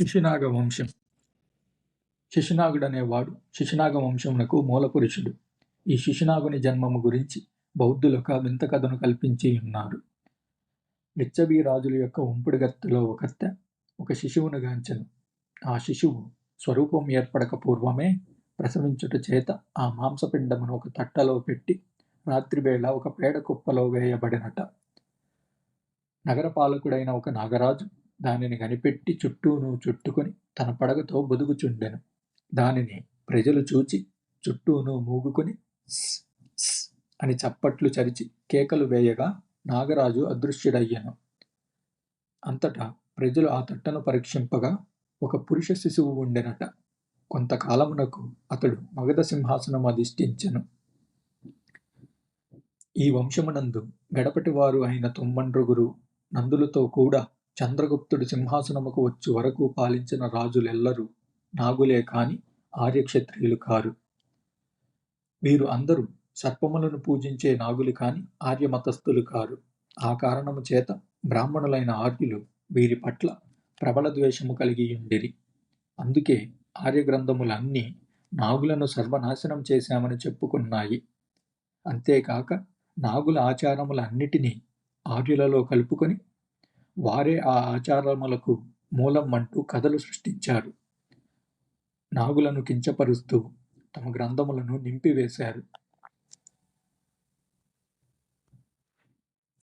శిశునాగ వంశం. శిశునాగుడనేవాడు శిశునాగ వంశమునకు మూలపురుషుడు. ఈ శిశునాగుని జన్మము గురించి బౌద్ధులొక వింత కథను కల్పించి ఉన్నారు. లిచ్చబీ రాజుల యొక్క ఉంపుడుగత్తెలో ఒకత్తె ఒక శిశువును గాంచెను. ఆ శిశువు స్వరూపం ఏర్పడక పూర్వమే ప్రసవించుట చేత ఆ మాంసపిండమును ఒక తట్టలో పెట్టి రాత్రివేళ ఒక పేడ కుప్పలో వేయబడినట. నగరపాలకుడైన ఒక నాగరాజు దానిని కనిపెట్టి చుట్టూను చుట్టుకొని తన పడగతో బొదుగుచుండెను. దానిని ప్రజలు చూచి చుట్టూను మూగుకొని అని చప్పట్లు చరిచి కేకలు వేయగా నాగరాజు అదృశ్యుడయ్యను. అంతటా ప్రజలు ఆ తట్టను పరీక్షింపగా ఒక పురుష శిశువు ఉండెనట. కొంతకాలమునకు అతడు మగధ సింహాసనం అధిష్ఠించెను. ఈ వంశమునందు గడపటి వారు అయిన తుమ్మండ్రుగురు నందులతో కూడా చంద్రగుప్తుడు సింహాసనముకు వచ్చు వరకు పాలించిన రాజులెల్లరూ నాగులే కాని ఆర్యక్షత్రియులు కారు. వీరు అందరూ సర్పములను పూజించే నాగులు కాని ఆర్యమతస్థులు కారు. ఆ కారణము చేత బ్రాహ్మణులైన ఆర్యులు వీరి పట్ల ప్రబల ద్వేషము కలిగి ఉండిరి అందుకే ఆర్యగ్రంథములన్నీ నాగులను సర్వనాశనం చేశామని చెప్పుకున్నాయి. అంతేకాక నాగుల ఆచారములన్నిటినీ ఆర్యులలో కలుపుకొని వారే ఆ ఆచారములకు మూలం అంటూ కథలు సృష్టించారు. నాగులను కించపరుస్తూ తమ గ్రంథములను నింపివేశారు.